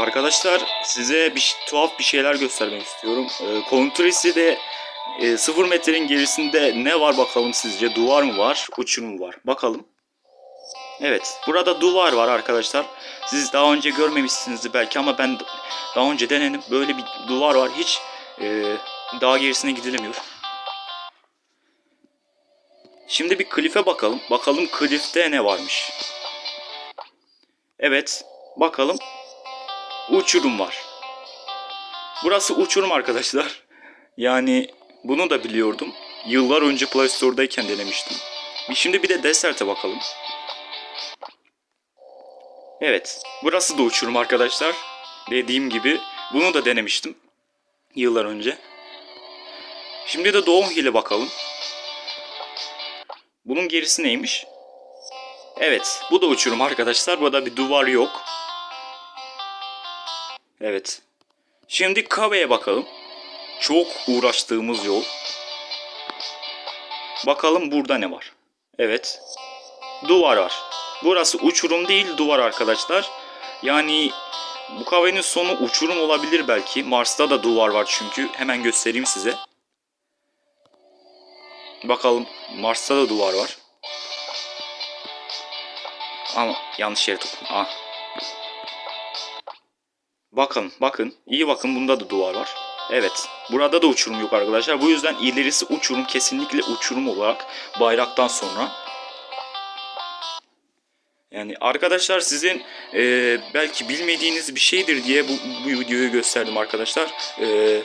Arkadaşlar size bir tuhaf bir şeyler göstermek istiyorum. Ee, Contrisi de e, 0 metrenin gerisinde ne var bakalım sizce? Duvar mı var? Uçurum mu var? Bakalım. Evet. Burada duvar var arkadaşlar. Siz daha önce görmemişsinizdir belki ama ben daha önce denedim. Böyle bir duvar var. Hiç e, daha gerisine gidilemiyor. Şimdi bir klife bakalım. Bakalım klifte ne varmış. Evet. Bakalım. Uçurum var. Burası uçurum arkadaşlar. Yani bunu da biliyordum. Yıllar önce Play Store'dayken denemiştim. Şimdi bir de Desert'e bakalım. Evet. Burası da uçurum arkadaşlar. Dediğim gibi bunu da denemiştim. Yıllar önce. Şimdi de Doğum Hill'e bakalım. Bunun gerisi neymiş? Evet. Bu da uçurum arkadaşlar. Burada bir duvar yok. Evet. Şimdi Kabe'ye bakalım. Çok uğraştığımız yol. Bakalım burada ne var. Evet. Duvar var. Burası uçurum değil duvar arkadaşlar. Yani bu kahvenin sonu uçurum olabilir belki. Mars'ta da duvar var çünkü. Hemen göstereyim size. Bakalım Mars'ta da duvar var. Ama yanlış yere tıkladım. Ah. Bakın bakın iyi bakın bunda da duvar var. Evet burada da uçurum yok arkadaşlar. Bu yüzden ilerisi uçurum kesinlikle uçurum olarak bayraktan sonra. Yani arkadaşlar sizin e, belki bilmediğiniz bir şeydir diye bu, bu videoyu gösterdim arkadaşlar. E,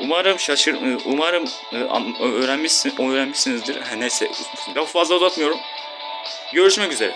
umarım şaşır, e, umarım e, öğrenmişsin, öğrenmişsinizdir. Neyse lafı fazla uzatmıyorum. Görüşmek üzere.